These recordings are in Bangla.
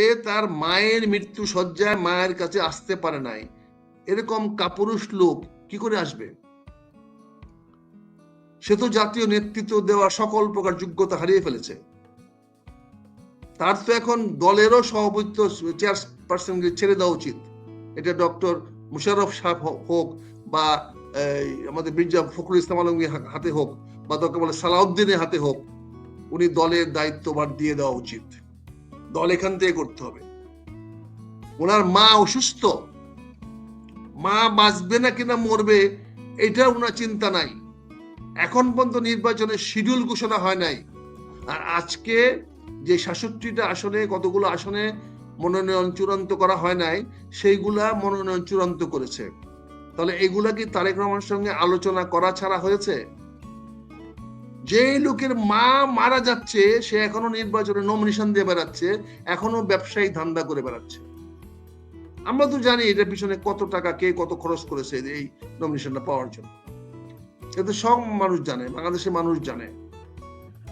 সে তার মায়ের মৃত্যু সজ্জায় মায়ের কাছে আসতে পারে নাই। এরকম কাপুরুষ লোক কি করে আসবে? সে তো জাতীয় নেতৃত্ব দেওয়ার সকল প্রকার যোগ্যতা হারিয়ে ফেলেছে। তার তো এখন দলেরও সভাপতিত্ব চেয়ারপারসনকে ছেড়ে দেওয়া উচিত। এটা ডক্টর মুশারফ সাহেব হ- হোক বা আমাদের মির্জা ফখরুল ইসলাম আলমগীর হাতে হোক বা দরকার বলে সালাউদ্দিনের হাতে হোক, উনি দলের দায়িত্বভার দিয়ে দেওয়া উচিত। দল এখান থেকে করতে হবে। ওনার মা অসুস্থ। মা বাঁচবে না কিনা মরবে, এটা ওনার চিন্তা নাই। এখন পর্যন্ত নির্বাচনের শিডিউল ঘোষণা হয় নাই। আর আজকে যে সাতষট্টিটা আসনে, কতগুলো আসনে মনোনয়ন চূড়ান্ত করা হয় নাই, সেইগুলা মনোনয়ন চূড়ান্ত করেছে। তাহলে এগুলা কি তারেক রহমানের সঙ্গে আলোচনা করা ছাড়া হয়েছে? যে লোকের মা মারা যাচ্ছে, সে এখনও নির্বাচনে নমিনেশন দিয়ে বেড়াচ্ছে, এখনও ব্যবসায়ী ধান্দা করে বেড়াচ্ছে। আমরা তো জানি এটার পিছনে কত টাকা কে কত খরচ করেছে এই নমিনেশনটা পাওয়ার জন্য। এটা সব মানুষ জানে, বাংলাদেশের মানুষ জানে।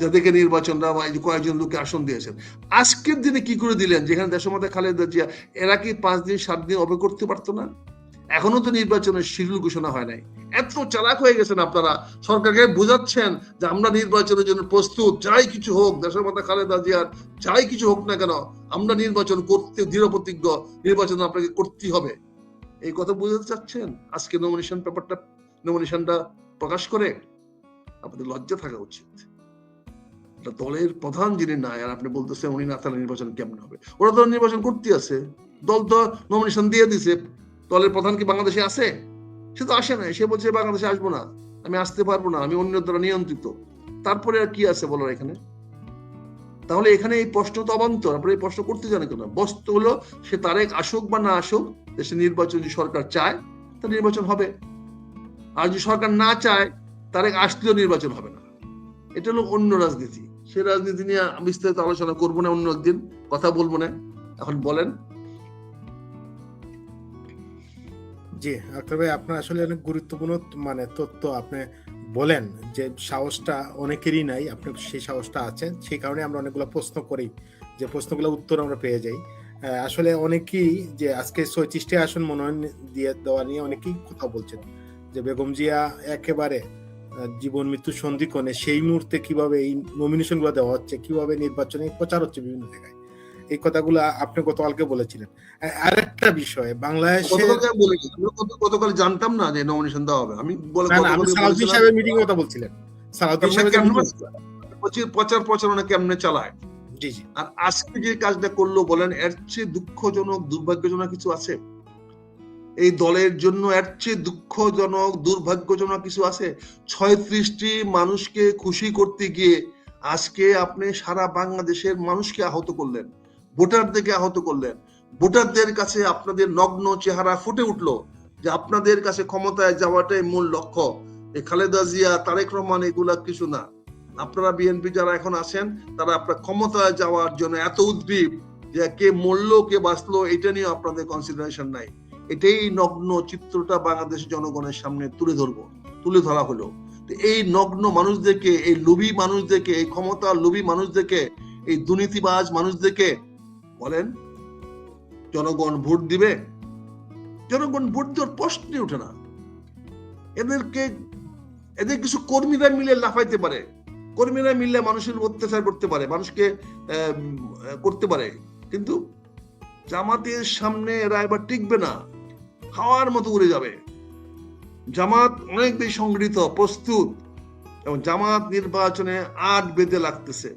যাদেরকে নির্বাচনরা কয়েকজন লোককে আসন দিয়েছেন। আজকের দিনে কি করে দিলেন? যেখানে দেশমাতা খালেদা জিয়া, এরা কি পাঁচ দিন, সাত দিন অপেক্ষা করতে পারতো না? এখনও তো নির্বাচনের শিডিউল ঘোষণা হয় নাই। এত চালাক হয়ে গেছেন আপনারা। সরকারকে বোঝাচ্ছেন যে আমরা নির্বাচনের জন্য প্রস্তুত। যাই কিছু হোক দেশের মাতা খালেদা জিয়ার যাই কিছু হোক না কেন, আমরা নির্বাচন করতে দৃঢ় প্রতিজ্ঞ। নির্বাচন আপনাকে করতেই হবে। এই কথা বুঝতে চাচ্ছেন? আজকে নমিনেশন পেপারটা নমিনেশনটা প্রকাশ করে আপনাদের লজ্জা থাকা উচিত। দলের প্রধান যিনি নাই, আর আপনি বলতেছেন উনি না, তাহলে নির্বাচন কেমন হবে? ওরা তো নির্বাচন করতে আছে। দল তো নমিনেশন দিয়ে দিছে। দলের প্রধান কি বাংলাদেশে আছে? সে তো আসে না সে বলছে বাংলাদেশে আসব না। আমি আসতে পারব না। আমি অন্য দ্বারা নিয়ন্ত্রিত। তারপরে আর কি আছে বলার এখানে? তাহলে এখানে এই প্রশ্ন তো অবান্তর। আপনি এই প্রশ্ন করতে জানে কেন? বস্তু হলো, সে তারেক আসুক বা না আসুক দেশে নির্বাচন যদি সরকার চায় তা নির্বাচন হবে। আর যদি সরকার না চায় তারেক আসলেও নির্বাচন হবে না। এটা হলো অন্য রাজনীতি। সে রাজনীতি নিয়ে বিস্তারিত আলোচনা করব না অন্য একদিন। কথা বলব না। এখন বলেন। জি আক্তার ভাই আপনার আসলে অনেক গুরুত্বপূর্ণ মানে তথ্য আপনি বলেন যে সাহসটা অনেকেরই নাই, আপনার সেই সাহসটা আছে, সেই কারণে আমরা অনেকগুলো প্রশ্ন করি, যে প্রশ্নগুলো উত্তর আমরা পেয়ে যাই। আসলে অনেকেই যে আজকে ছয়ত্রিশটি আসন মনোনয়ন দিয়ে দেওয়া নিয়ে অনেকেই কথা বলছেন, যে বেগম জিয়া একেবারে জীবন মৃত্যু সন্ধিক্ষণে সেই মুহূর্তে কীভাবে এই নমিনেশনগুলো দেওয়া হচ্ছে, কীভাবে নির্বাচনে প্রচার হচ্ছে বিভিন্ন জায়গায়। এই কথাগুলো আপনি গতকালকে বলেছিলেন। আরেকটা বিষয় বাংলাদেশে গতকাল জানতাম না যে নমিনেশন দেওয়া হবে। আমি বলে সালাউদ্দিন সাহেবের মিটিং কথা বলছিলেন। সালাউদ্দিন সাহেব প্রচার প্রচারণা কেমনে চালায়? জি জি। আর আজকে যে কাজটা করল বলেন এর চেয়ে দুঃখজনক দুর্ভাগ্যজনক কিছু আছে? এই দলের জন্য এর চেয়ে দুঃখজনক দুর্ভাগ্যজনক কিছু আছে? ছয়ত্রিশটি মানুষকে খুশি করতে গিয়ে আজকে আপনি সারা বাংলাদেশের মানুষকে আহত করলেন। ভোটারদেরকে আহত করলেন। ভোটারদের কাছে আপনাদের নগ্ন চেহারা ফুটে উঠল যে আপনাদের কাছে ক্ষমতায় যাওয়াটাই মূল লক্ষ্য। এই খালেদা জিয়া, তারেক রহমান এগুলা কিছু না। আপনারা বিএনপি যারা এখন আছেন, তারা আপনার ক্ষমতায় যাওয়ার জন্য এত উদ্গ্রীব যে কে মরলো, কে বাঁচলো, এটা নিয়ে আপনাদের কনসিডারেশন নাই। এটাই নগ্ন চিত্রটা বাংলাদেশ জনগণের সামনে তুলে ধরবো, তুলে ধরা হলো। এই নগ্ন মানুষদেরকে, এই লোভী মানুষদেরকে, এই ক্ষমতা লোভী মানুষদেরকে, এই দুর্নীতিবাজ মানুষদেরকে বলেন, জনগণ ভোট দিবে? জনগণ ভোট দেওয়ার প্রশ্নই ওঠে না। এদেরকে, এদের কিছু কর্মীরা মিলে লাফাইতে পারে। কর্মীরা মিললে মানুষের অত্যাচার করতে পারে, মানুষকে করতে পারে। কিন্তু জামাতের সামনে এরা এবার টিকবে না। হাওয়ার মতো উড়ে যাবে। জামাত অনেক বেশি সংগঠিত প্রস্তুত। এবং জামাত নির্বাচনে আট বেঁধে লাগতেছে।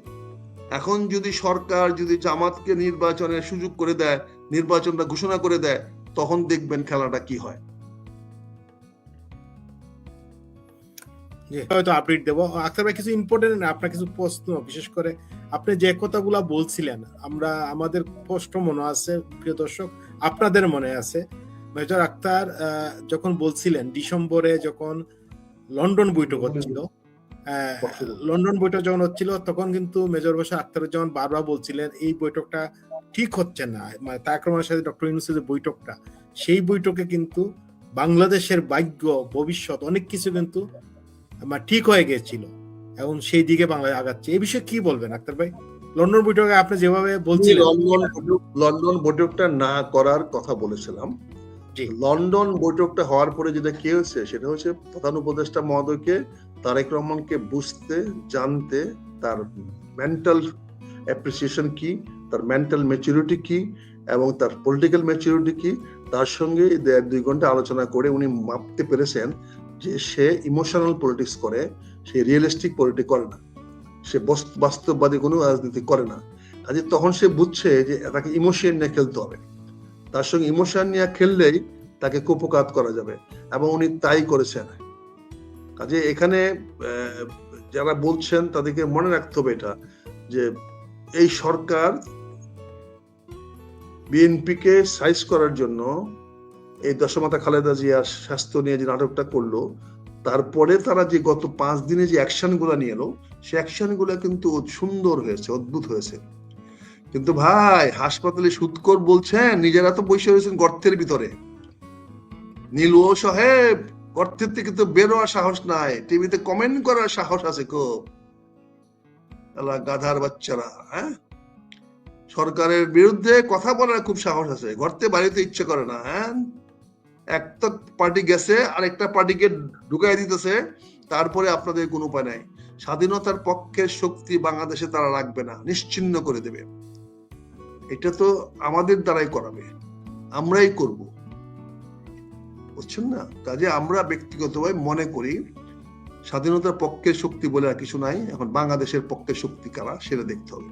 এখন যদি সরকার যদি জামাতকে নির্বাচনের সুযোগ করে দেয়, নির্বাচনটা ঘোষণা করে দেয়, তখন দেখবেন খেলাটা কি হয়। হয়তো আপডেট দেবো। আক্তার ভাই, কিছু ইম্পর্টেন্ট আপনার কিছু প্রশ্ন, বিশেষ করে আপনি যে কথাগুলা বলছিলেন, আমরা, আমাদের স্পষ্ট মনে আছে, প্রিয় দর্শক, আপনাদের মনে আছে। মেজর আক্তার যখন বলছিলেন, ডিসেম্বরে যখন লন্ডন বৈঠক হচ্ছিল লন্ডন বৈঠক যখন হচ্ছিল তখন কিন্তু মেজর বসা আক্তারুজ্জামান বারবার বলছিলেন এই বৈঠকটা ঠিক হচ্ছে না। মানে তারেক রহমানের সাথে ডক্টর ইউনুসের যে বৈঠকটা সেই বৈঠকে কিন্তু বাংলাদেশের ভাগ্য ভবিষ্যৎ অনেক কিছু কিন্তু আমার ঠিক হয়ে গেছিল এবং সেই দিকে বাংলাদেশ আগাচ্ছে। এই বিষয়ে কি বলবেন আক্তার ভাই? লন্ডন বৈঠকে আপনি যেভাবে বলছিলেন। লন্ডন লন্ডন বৈঠকটা না করার কথা বলেছিলাম। লন্ডন বৈঠকটা হওয়ার পরে যেটা কি হয়েছে সেটা হচ্ছে প্রধান উপদেষ্টা মহোদয়কে তারেক রহমানকে বুঝতে, জানতে তার মেন্টাল অ্যাপ্রিসিয়েশন কি, তার মেন্টাল ম্যাচুরিটি কি এবং তার পলিটিক্যাল ম্যাচুরিটি কি, তার সঙ্গে দেড় দুই ঘণ্টা আলোচনা করে উনি মাপতে পেরেছেন যে সে ইমোশনাল পলিটিক্স করে, সে রিয়েলিস্টিক পলিটিক্স করে না। সে বস- বাস্তববাদী কোনো রাজনীতি করে না। কাজে তখন সে বুঝছে যে তাকে ইমোশন নিয়ে খেলতে হবে। তার সঙ্গে ইমোশন নিয়ে খেললেই তাকে কুপকাত করা যাবে এবং উনি তাই করেছেন। কাজে এখানে যারা বলছেন তাদেরকে মনে রাখতে হবে এটা, যে এই সরকার বিএনপিকে সাইজ করার জন্য এই দশমাতা খালেদা জিয়ার স্বাস্থ্য নিয়ে যে নাটকটা করল, তারপরে তারা যে গত পাঁচ দিনে যে অ্যাকশনগুলা নিয়ে এলো, সে অ্যাকশনগুলা কিন্তু সুন্দর হয়েছে, অদ্ভুত হয়েছে। কিন্তু ভাই, হাসপাতালে সুৎকর বলছেন, নিজেরা তো বসে রয়েছেন গর্তের ভিতরে। নীলু সাহেব গর্তের থেকে তো বেরোয়ার সাহস নাই, টিভিতে কমেন্ট করার সাহস আছে খুব। গাধার বাচ্চারা হ্যাঁ? সরকারের বিরুদ্ধে কথা বলার খুব সাহস আছে, গর্তে বাড়িতে ইচ্ছে করে না হ্যাঁ? একটা পার্টি গেছে আর একটা পার্টিকে ঢুকাই দিতেছে, তারপরে আপনাদের কোনো উপায় নাই। স্বাধীনতার পক্ষের শক্তি বাংলাদেশে তারা রাখবে না, নিশ্চিন্ন করে দেবে। এটা তো আমাদের দ্বারাই করাবে, আমরাই করব। বুঝছেন না? কাজে আমরা ব্যক্তিগতভাবে মনে করি স্বাধীনতার পক্ষের শক্তি বলে আর কিছু নাই, এখন বাংলাদেশের পক্ষের শক্তি কারা সেটা দেখতে হবে।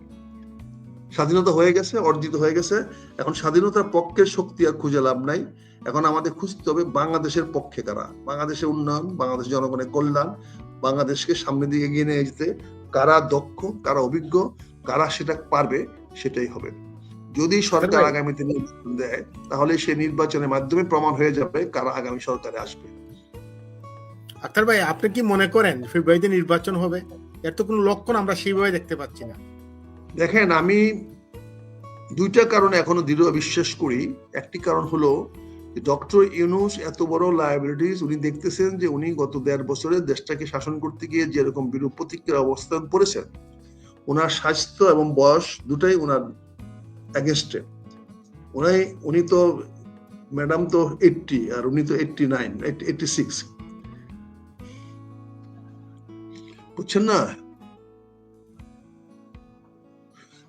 স্বাধীনতা হয়ে গেছে, অর্জিত হয়ে গেছে, এখন স্বাধীনতার পক্ষের শক্তি আর খুঁজে লাভ নাই, এখন আমাদের খুঁজতে হবে বাংলাদেশের পক্ষে কারা? বাংলাদেশের উন্নয়ন, বাংলাদেশ জনগণের কল্যাণ, বাংলাদেশকে সামনের দিকে এগিয়ে নিয়ে যেতে কারা দক্ষ, কারা অভিজ্ঞ, কারা সেটা পারবে সেটাই হবে। যদি সরকার। আগামীতে নির্বাচন দেয় তাহলে সে নির্বাচনের মাধ্যমে প্রমাণ হয়ে যাবে কারা আগামী সরকারে আসবে। আক্তার ভাই আপনি কি মনে করেন ফেব্রুয়ারিতে নির্বাচন হবে? এর তো কোনো লক্ষণ আমরা সেইভাবে দেখতে পাচ্ছি না। দেখেন আমি দুইটা কারণে এখনও দৃঢ় বিশ্বাস করি। একটি কারণ হলো ডক্টর ইউনুস এত বড় লায়াবিলিটিস উনি দেখতেছেন যে উনি গত দেড় বছরে দেশটাকে শাসন করতে গিয়ে যেরকম বিরূপ প্রতিক্রিয়ার অবস্থান পড়েছেন ওনার স্বাস্থ্য এবং বয়স দুটাই ওনার অ্যাগেনস্টে উনি উনি তো ম্যাডাম তো এইটটি আর উনি তো এইটটি নাইন এইটটি সিক্স বুঝছেন না?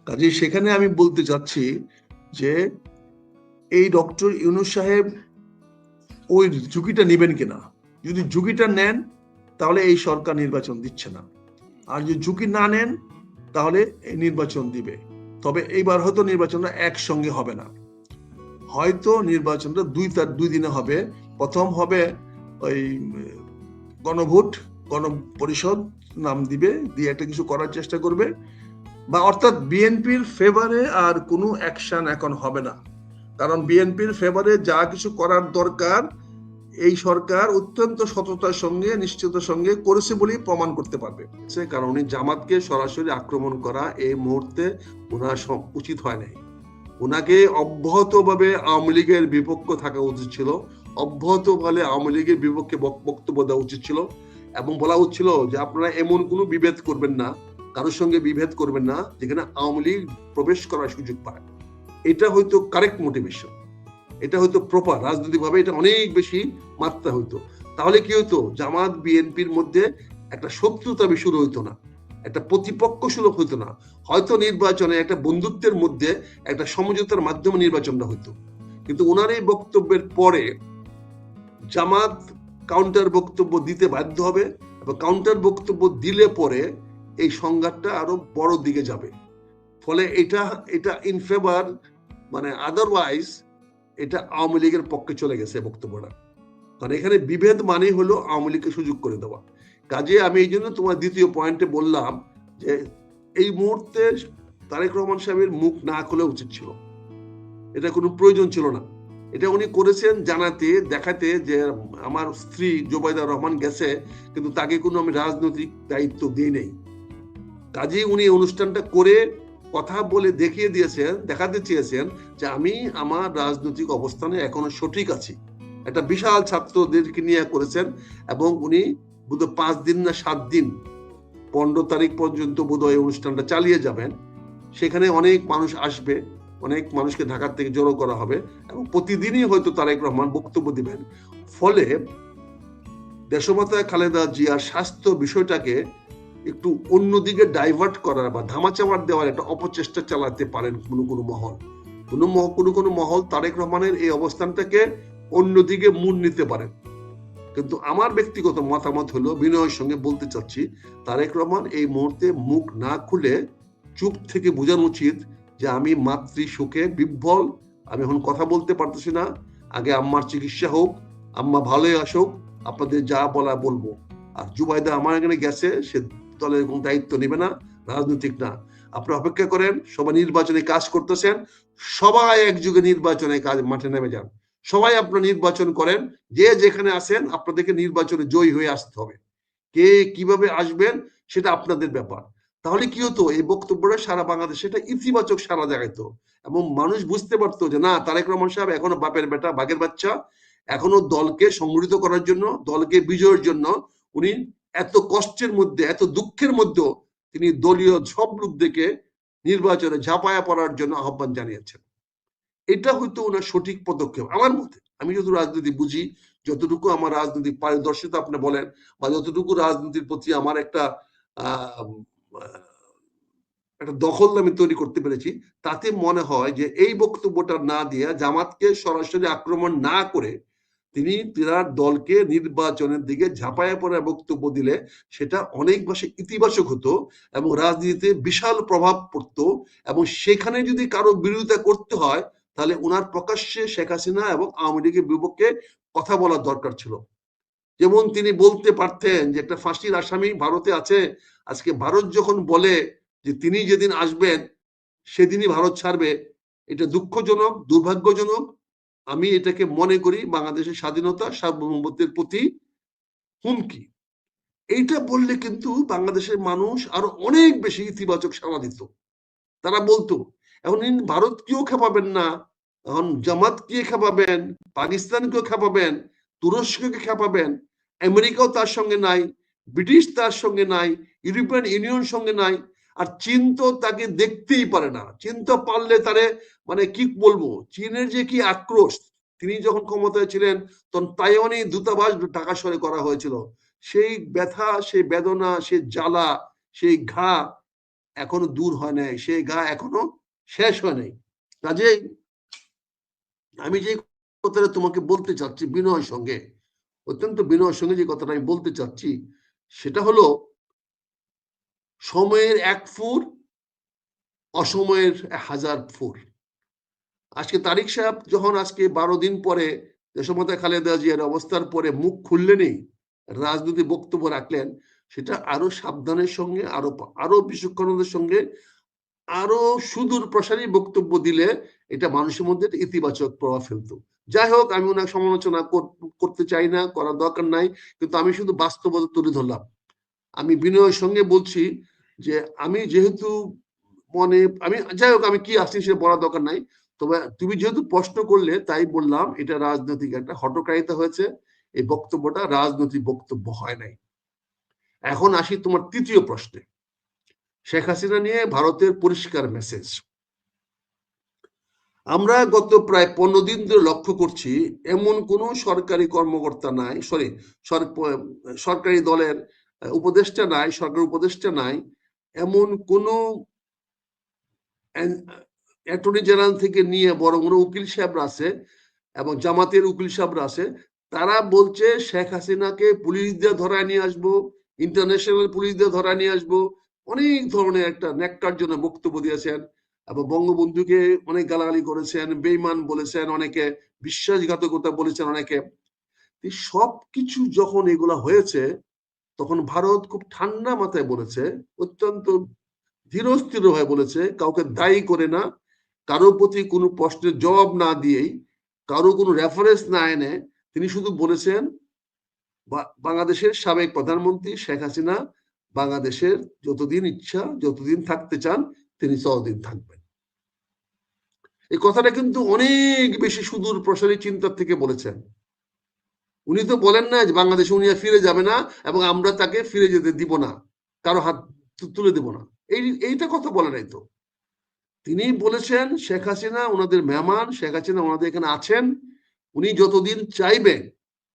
কাজে সেখানে আমি বলতে চাচ্ছি যে, এই ডক্টর ইউনুস সাহেব ওই ঝুঁকিটা নেবেন কিনা? যদি ঝুঁকিটা নেন, তাহলে এই সরকার নির্বাচন দিচ্ছে না। আর যদি ঝুঁকি না নেন, তাহলে এই নির্বাচন দিবে। তবে এইবার হয়তো নির্বাচনটা একসঙ্গে হবে না। হয়তো নির্বাচনটা দুই তার দুই দিনে হবে। প্রথম হবে ওই, গণভোট গণ পরিষদ নাম দিবে, দিয়ে একটা কিছু করার চেষ্টা করবে। বা অর্থাৎ বিএনপির ফেভারে আর কোনো অ্যাকশন এখন হবে না। কারণ বিএনপির ফেভারে যা কিছু করার দরকার এই সরকার অত্যন্ত সততার সঙ্গে নিশ্চিতার সঙ্গে করেছে বলেই প্রমাণ করতে পারবে। সে কারণ জামাতকে সরাসরি আক্রমণ করা এই মুহূর্তে ওনার উচিত হয় নাই। ওনাকে অব্যাহতভাবে আওয়ামী লীগের বিপক্ষ থাকা উচিত ছিল। অব্যাহতভাবে আওয়ামী লীগের বিপক্ষে বক- বক্তব্য দেওয়া উচিত ছিল এবং বলা উচিত যে, আপনারা এমন কোনো বিভেদ করবেন না, কারোর সঙ্গে বিভেদ করবেন না, যেখানে আওয়ামী লীগ প্রবেশ করার সুযোগ পায়। এটা হয়তো কারেক্ট মোটিভেশন এটা হয়তো প্রপার রাজনৈতিকভাবে এটা অনেক বেশি মাত্রা হইতো। তাহলে কি হতো জামাত, বিএনপির মধ্যে একটা শত্রুতা শুরু হইতো না। একটা প্রতিপক্ষ সুলভ হইতো না। হয়তো নির্বাচনে একটা বন্ধুত্বের মধ্যে একটা সমঝোতার মাধ্যমে নির্বাচনটা হইতো। কিন্তু ওনার এই বক্তব্যের পরে জামাত কাউন্টার বক্তব্য দিতে বাধ্য হবে এবং কাউন্টার বক্তব্য দিলে পরে এই সংঘাতটা আরও বড় দিকে যাবে। ফলে এটা এটা ইন ফেভার মানে আদারওয়াইজ এটা আওয়ামী লীগের পক্ষে চলে গেছে বক্তব্যটা। কারণ এখানে বিভেদ মানে হলো আওয়ামী লীগকে সুযোগ করে দেওয়া। কাজে আমি এই জন্য তোমার দ্বিতীয় পয়েন্টে বললাম যে এই মুহূর্তে তারেক রহমান সাহেবের মুখ না খোলা উচিত ছিল। এটা কোনো প্রয়োজন ছিল না। এটা উনি করেছেন জানাতে, দেখাতে যে আমার স্ত্রী জোবাইদা রহমান গেছে, কিন্তু তাকে কোনো আমি রাজনৈতিক দায়িত্ব দিই নেই। কাজেই উনি অনুষ্ঠানটা করে কথা বলে দেখিয়ে দিয়েছেন দেখাতে চেয়েছেন যে আমি আমার রাজনৈতিক অবস্থানে এখনও সঠিক আছি। একটা বিশাল ছাত্রদেরকে নিয়ে করেছেন এবং উনি বোধ পাঁচ দিন না সাত দিন পনেরো তারিখ পর্যন্ত বোধ এই অনুষ্ঠানটা চালিয়ে যাবেন। সেখানে অনেক মানুষ আসবে, অনেক মানুষকে ঢাকার থেকে জড়ো করা হবে এবং প্রতিদিনই হয়তো তারেক রহমান বক্তব্য দিবেন। ফলে দেশমাতা খালেদা জিয়ার স্বাস্থ্য বিষয়টাকে একটু অন্যদিকে ডাইভার্ট করার বা ধামাচামার দেওয়ার একটা অপচেষ্টা চালাতে পারেন কোনো কোনো মহল। কোনো কোনো কোনো মহল তারেক রহমানের এই অবস্থানটাকে অন্যদিকে মুন নিতে পারেন কিন্তু আমার ব্যক্তিগত মতামত হলো, বিনয়ের সঙ্গে বলতে চাচ্ছি, তারেক রহমান এই মুহূর্তে মুখ না খুলে চুপ থেকে বোঝানো উচিত যে আমি মাতৃ সুখে বিভ্বল, আমি এখন কথা বলতে পারতেছি না, আগে আম্মার চিকিৎসা হোক, আম্মা ভালোই আসুক, আপনাদের যা বলা বলব। আর জুবাইদা আমার এখানে গেছে, সে দলের কোনো দায়িত্ব নেবে না, রাজনৈতিক না। আপনি অপেক্ষা করেন, সবাই নির্বাচনে কাজ করতেছেন, সবাই একযুগে নির্বাচনে কাজ মাঠে নেমে যান। সবাই আপনার নির্বাচন করেন, যে যেখানে আছেন, আপনাদেরকে নির্বাচনে জয়ী হয়ে আসতে হবে। কে কীভাবে আসবেন, সেটা আপনাদের ব্যাপার। তাহলে কি হতো, এই বক্তব্যটা সারা বাংলাদেশে এটা ইতিবাচক সারা জাগাইতো এবং মানুষ বুঝতে পারতো যে, না, তারেক রহমান সাহেব এখনও বাপের বেটা, বাঘের বাচ্চা। এখনও দলকে সংগঠিত করার জন্য, দলকে বিজয়ের জন্য, উনি এত কষ্টের মধ্যে, এত দুঃখের মধ্যেও তিনি দলীয় সব লোকদেরকে নির্বাচনে ঝাঁপায়া পড়ার জন্য আহ্বান জানিয়েছেন। এটা হয়তো ওনার সঠিক পদক্ষেপ। আমার মতে, আমি যত রাজনীতি বুঝি, যতটুকু আমার রাজনৈতিক পারদর্শিতা আপনি বলেন, বা যতটুকু রাজনীতির প্রতি আমার একটা একটা দখল আমি তৈরি করতে পেরেছি, তাতে মনে হয় যে এই বক্তব্যটা না দিয়ে জামাতকে সরাসরি আক্রমণ না করে তিনি তার দলকে নির্বাচনের দিকে ঝাঁপায়া পড়ার বক্তব্য দিলে সেটা অনেক বেশি ইতিবাচক হতো এবং রাজনীতিতে বিশাল প্রভাব পড়তো এবং সেখানে যদি কারও বিরোধিতা করতে হয়, তাহলে ওনার প্রকাশ্যে শেখ হাসিনা এবং আওয়ামী লীগের বিপক্ষে কথা বলার দরকার ছিল। যেমন তিনি বলতে পারতেন যে একটা ফাঁসির আসামি ভারতে আছে, আজকে ভারত যখন বলে যে তিনি যেদিন আসবেন, সেদিনই ভারত ছাড়বে, এটা দুঃখজনক, দুর্ভাগ্যজনক আমি এটাকে মনে করি বাংলাদেশের স্বাধীনতা, সার্বভৌমত্বের প্রতি হুমকি। এইটা বললে কিন্তু বাংলাদেশের মানুষ আরও অনেক বেশি ইতিবাচক সাড়া দিত। তারা বলতো, এখন ভারত কেউ খেপাবেন না? এখন জামাত কে খেপাবেন পাকিস্তানকেও খেপাবেন তুরস্ককে খেপাবেন আমেরিকাও তার সঙ্গে নাই, ব্রিটিশ তার সঙ্গে নাই, ইউরোপিয়ান ইউনিয়ন সঙ্গে নাই। আর চীন তো তাকে দেখতেই পারে না। চীন তো পারলে তারে মানে কি বলব? চীনের যে কি আক্রোশ, তিনি যখন ক্ষমতায় ছিলেন, তখন তাইওয়ানি দূতাবাস ঢাকা শহরে করা হয়েছিল। সেই ব্যথা, সেই বেদনা, সেই জ্বালা, সেই ঘা এখনও দূর হয় নাই। সেই ঘা এখনও শেষ হয় নাই। কাজেই আমি যে কথাটা তোমাকে বলতে চাচ্ছি বিনয়ের সঙ্গে, অত্যন্ত বিনয়ের সঙ্গে যে কথাটা আমি বলতে চাচ্ছি, সেটা হলো সময়ের এক ফুর, অসময়ের হাজার ফুর। আজকে তারিক সাহেব যখন আজকে বারো দিন পরে দেশমতা খালেদা জিয়ার অবস্থার পরে মুখ খুললেনই, রাজনীতি বক্তব্য রাখলেন, সেটা আরও সাবধানের সঙ্গে, আরও আরও বিচক্ষণতার সঙ্গে, আরও সুদূর প্রসারী বক্তব্য দিলে এটা মানুষের মধ্যে ইতিবাচক প্রভাব ফেলতো। যাই হোক, আমি ওনার সমালোচনা কর- করতে চাই না, করার দরকার নাই, কিন্তু আমি শুধু বাস্তবতা তুলে ধরলাম। আমি বিনয়ের সঙ্গে বলছি যে আমি যেহেতু মনে, আমি, যাই হোক, আমি কি আসছি সেটা বলার দরকার নাই। তবে তুমি যেহেতু প্রশ্ন করলে, তাই বললাম, এটা রাজনৈতিক একটা হটকারিতা হয়েছে। এই বক্তব্যটা রাজনৈতিক বক্তব্য হয় নাই। এখন আসি তোমার তৃতীয় প্রশ্নে। শেখ হাসিনা নিয়ে ভারতের পরিষ্কার মেসেজ আমরা গত প্রায় পনেরো দিন ধরে লক্ষ্য করছি, এমন কোনো সরকারি কর্মকর্তা নাই সরি, সরকারি দলের উপদেষ্টা নাই, সরকার উপদেষ্টা নাই এমন কোনো অ্যাটর্নি জেনারেল থেকে নিয়ে বড় বড় উকিল সাহেবরা আছে এবং জামাতের উকিল সাহেবরা আছে, তারা বলছে শেখ হাসিনাকে পুলিশ দিয়ে ধরায় নিয়ে আসব, ইন্টারন্যাশনাল পুলিশ দিয়ে ধরায় নিয়ে আসব, অনেক ধরনের একটা ন্যাক্কার জন্য বক্তব্য দিয়েছেন এবং বঙ্গবন্ধুকে অনেক গালাগালি করেছেন বেইমান বলেছেন, অনেকে বিশ্বাসঘাতকতা বলেছেন অনেকে। সব কিছু যখন এগুলা হয়েছে তখন ভারত খুব ঠান্ডা মাথায় বলেছে, অত্যন্ত ধীরস্থির হয়ে বলেছে, কাউকে দায়ী করে না, কারও প্রতি কোনো প্রশ্নের জবাব না দিয়েই, কারও কোনো রেফারেন্স না এনে তিনি শুধু বলেছেন বাংলাদেশের সাবেক প্রধানমন্ত্রী শেখ হাসিনা বাংলাদেশের যতদিন ইচ্ছা, যতদিন থাকতে চান, তিনি ততদিন থাকবেন। এই কথাটা কিন্তু অনেক বেশি সুদূর প্রসারী চিন্তার থেকে বলেছেন। উনি তো বলেন না যে বাংলাদেশে উনি ফিরে যাবে না এবং আমরা তাকে ফিরে যেতে দিব না, কারও হাত তুলে দেব না। এই, এইটা কথা বলে নাই তো। তিনি বলেছেন, শেখ হাসিনা ওনাদের মেহমান, শেখ হাসিনা ওনাদের এখানে আছেন। উনি যতদিন চাইবেন,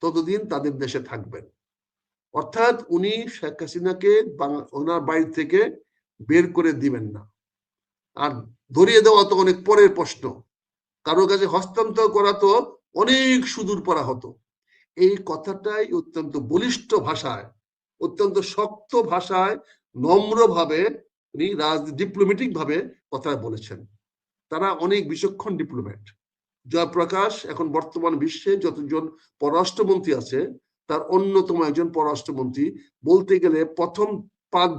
ততদিন তাদের দেশে থাকবেন। অর্থাৎ উনি শেখ হাসিনাকে ওনার বাড়ি থেকে বের করে দিবেন না। আর ধরিয়ে দেওয়া তো অনেক পরের প্রশ্ন। কারও কাছে হস্তান্তর করা তো অনেক সুদূর পরা হতো এই কথাটাই অত্যন্ত বলিষ্ঠ ভাষায়, অত্যন্ত শক্ত ভাষায় নম্রভাবে উনি ডিপ্লোমেটিক ভাবে কথা বলেছেন। তারা অনেক বিচক্ষণ ডিপ্লোম্যাট জয়প্রকাশ এখন বর্তমান বিশ্বে যতজন পররাষ্ট্রমন্ত্রী আছে, তার অন্যতম একজন পররাষ্ট্রমন্ত্রী বলতে গেলে প্রথম পাঁচ